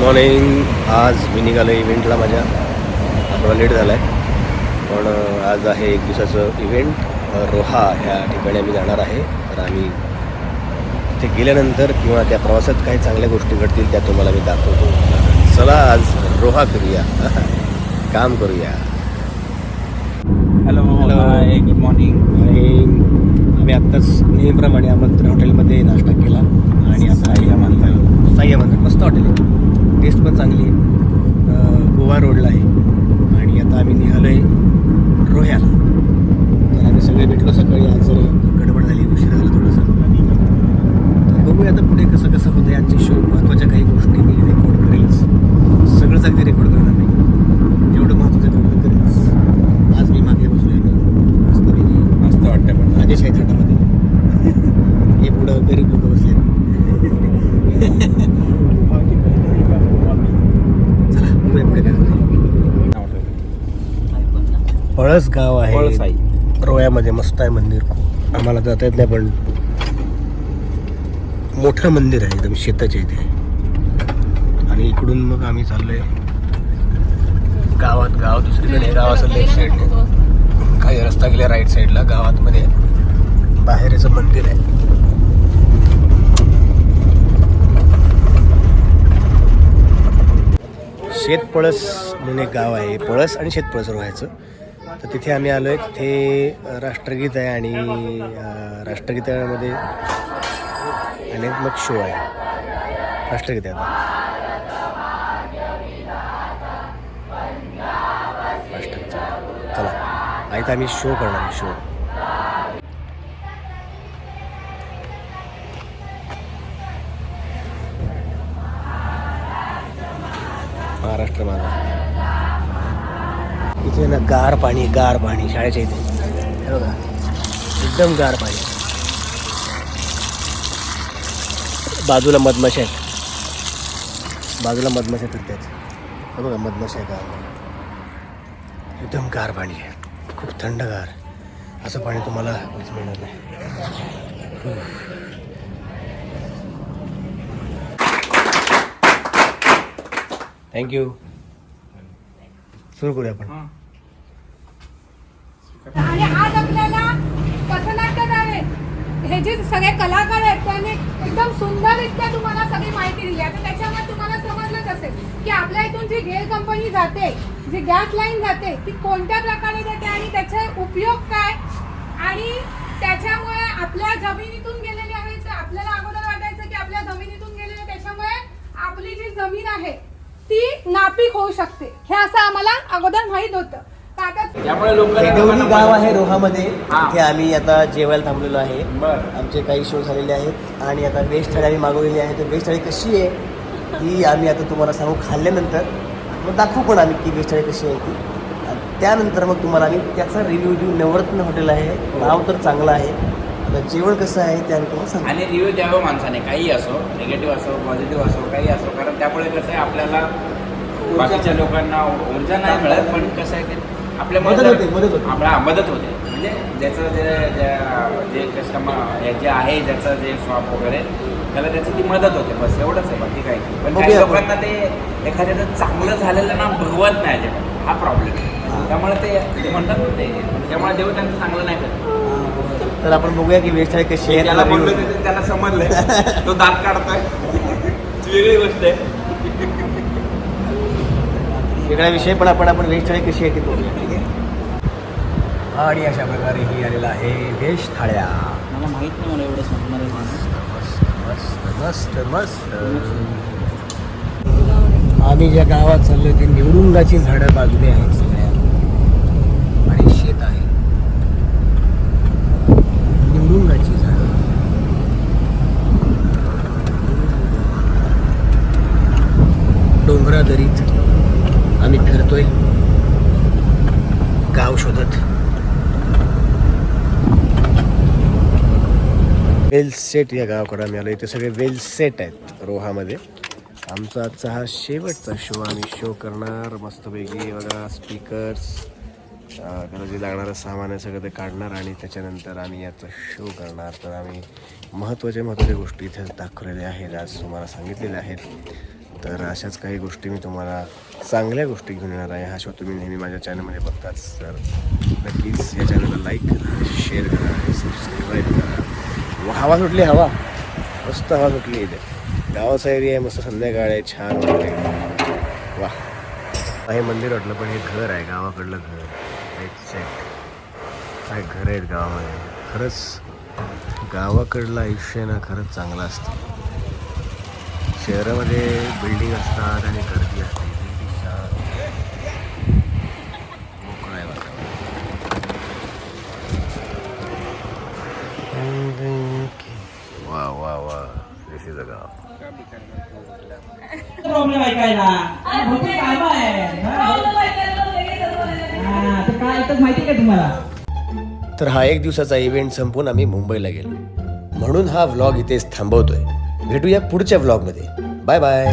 Morning आज मी निघालो इव्हेंटला माझ्या. थोडा लेट झाला आहे पण आज आहे एक दिवसाचं इव्हेंट रोहा ह्या ठिकाणी आम्ही जाणार आहे. तर आम्ही तिथे गेल्यानंतर किंवा त्या प्रवासात काही चांगल्या गोष्टी घडतील त्या तुम्हाला मी दाखवतो. चला आज रोहा करूया. काम करूया. हॅलो. हाय गुड मॉर्निंग आम्ही आत्ताच नेहमीप्रमाणे आमंत्रण हॉटेलमध्ये नाश्ता केला आणि आता साई आमंत्रण. साई आमंत्रण मस्त हॉटेल आहे. टेस्ट पण चांगली आहे. गोवा रोडला आहे आणि आता आम्ही निघालो आहे रोह्याला तर आम्ही सगळे भेटलो सकाळी आज जरा गडबड झाली उशीर झाला थोडंसं तर बघूया आता पुढे कसं कसं होतं आजचे शो महत्त्वाच्या काही गोष्टी मी रेकॉर्ड करेलच सगळंच अगदी रेकॉर्ड करणार नाही जेवढं महत्त्वाचं आहे तेवढं करेलच आज मी मागे बसलो आहे मस्तपैकी मस्त वाटतं पण राजेश आहे थाटामध्ये हे पुढं गरीब लोक बसले चला बघूया पुढे काय होतंय. पळस गाव आहे. रोयामध्ये मस्त आहे मंदिर खूप. आम्हाला जाता येत नाही पण मोठं मंदिर आहे एकदम शेताच्या इथे. आणि इकडून मग आम्ही चाललोय गावात. गाव दुसरीकडे गावाचं लेफ्ट साईडने काही रस्ता गेला राईट साईडला गावात मध्ये बाहेरचं मंदिर आहे. शेतपळस म्हणून एक गाव आहे पळस आणि शेतपळस रोहायचं. तर तिथे आम्ही आलो आहे तिथे राष्ट्रगीत आहे आणि राष्ट्रगीतामध्ये अनेक मग शो आहे. राष्ट्रगीताचा राष्ट्रगीत. चला. आहेत आम्ही शो करणार आहे शो इथे ना गार पाणी गार पाणी शाळेच्या इथे. बघा एकदम गार पाणी. बाजूला मधमाशा आहेत. बाजूला मधमाशा फिरतात हे बघा मधमाशा आहे एकदम गार पाणी. आहे खूप थंडगार असं पाणी तुम्हाला मिळणार नाही. थँक्यू सुरू करूया आपण. आणि आज आपल्याला पथनाट्यात आहे. हे जे सगळे कलाकार आहेत त्यांनी एकदम सुंदररित्या तुम्हाला सगळी माहिती दिली. आता त्याच्यामुळे तुम्हाला समजलंच असेल की आपल्या इथून जी गेल कंपनी जाते जी गॅस लाईन जाते ती कोणत्या प्रकारे जाते आणि त्याचे उपयोग काय? आणि त्याच्यामुळे आपल्या जमिनीतून गेलेली आहे तर आपल्याला अगोदर वाटायचं की आपल्या जमिनीतून गेलेली त्याच्यामुळे आपली जी जमीन आहे ती नापीक होऊ शकते. हे असं आम्हाला अगोदर माहीत होतं. हेडवली गाव आहे रोहामध्ये. हा. तिथे आम्ही आता जेवायला थांबलेलो आहे. बर. आमचे काही शो झालेले आहेत. आणि आता वेज थाळी आम्ही मागवलेली आहे. तर वेज थाळी कशी आहे ती आम्ही आता तुम्हाला सांगू खाल्ल्यानंतर. मग दाखवू पण आम्ही की वेज थाळी कशी आहे ती. त्यानंतर मग तुम्हाला आम्ही त्याचा रिव्ह्यू देऊ नवरत्न हॉटेल आहे. नाव तर चांगलं आहे. आता जेवण कसं आहे ते आम्ही तुम्हाला सांगू आणि रिव्ह्यू द्यावं माणसाने. काही असो निगेटिव्ह असो पॉझिटिव्ह असो काही असो. कारण त्यामुळे कसं आहे आपल्याला बाकीच्या लोकांना ऊर्जा नाही मिळत पण कसं आहे की आपल्यामुळे मदत होते, मदत होते. आपल्या मदत होते. म्हणजे ज्याचं जे जे कस्टमर जे आहे ज्याचं जे शॉप वगैरे त्याला त्याची ती मदत होते. बस एवढंच आहे बाकी काही. पण काही. लोकांना ते एखाद्याचं चांगलं झालेलं ना भगवत नाही अजिबात. हा प्रॉब्लेम आहे. त्यामुळे ते म्हणतात ते त्यामुळे देव त्यांचं चांगलं नाही करत. तर आपण बघूया की वेज थाळी कशी आहे त्याला त्याला बोललो समजलंय. तो दात काढतोय. वेगळी गोष्ट आहे. वेगळा विषय पण आपण आपण व्हेज थाळी कशी आहे ती ठीक आहे? आणि अशा प्रकारे ही आलेला आहे व्हेज थाळ्या. मला माहीत नाही मला एवढं सांगणार आहे. मस्त मस्त आम्ही ज्या गावात चाललोय ते निवडुंगाची झाडं बाजूने आहेत सगळ्या. आणि शेत आहे. निवडुंगाची झाडं. डोंगरा दरीत आम्ही फिरतोय. गाव शोधत. वेल सेट या गावाकडे आम्ही आलो इथे सगळे वेल सेट आहेत रोहामध्ये. आमचा आजचा हा शेवटचा शो आम्ही शो करणार. मस्तपैकी बघा स्पीकर्स त्याला जे लागणारं सामान आहे सगळं ते काढणार आणि त्याच्यानंतर आम्ही याचा शो करणार. तर आम्ही महत्त्वाच्या महत्त्वाच्या गोष्टी इथे दाखवलेल्या आहेत आज तुम्हाला सांगितलेल्या आहेत. तर अशाच काही गोष्टी मी तुम्हाला चांगल्या गोष्टी घेऊन येणार आहे. हा शो तुम्ही नेहमी माझ्या चॅनलमध्ये बघताच. तर नक्कीच या चॅनलला लाईक करा शेअर करा आणि सबस्क्राईब करा हवा सुटली हवा. मस्त हवा सुटली इथे. गावाचा एरिया आहे मस्त संध्याकाळ आहे छान वाटते वा. हे मंदिर वाटलं पण हे घर आहे गावाकडलं घर. काय घर आहेत गावामध्ये? खरंच गावाकडलं आयुष्य ना खरंच चांगलं असतं. शहरामध्ये बिल्डिंग असतात आणि गर्दी असते. वा वा वा. दिस इज अ गाव प्रॉब्लेम ऐकायला अरे भरपूर कामं आहे. हा, ते काय ऐकत माहिती का तुम्हाला? तर हा एक दिवसाचा इव्हेंट संपून आम्ही मुंबईला गेलो. म्हणून हा व्लॉग इथेच थांबवतोय. भेटूया पुढच्या व्लॉगमध्ये बाय बाय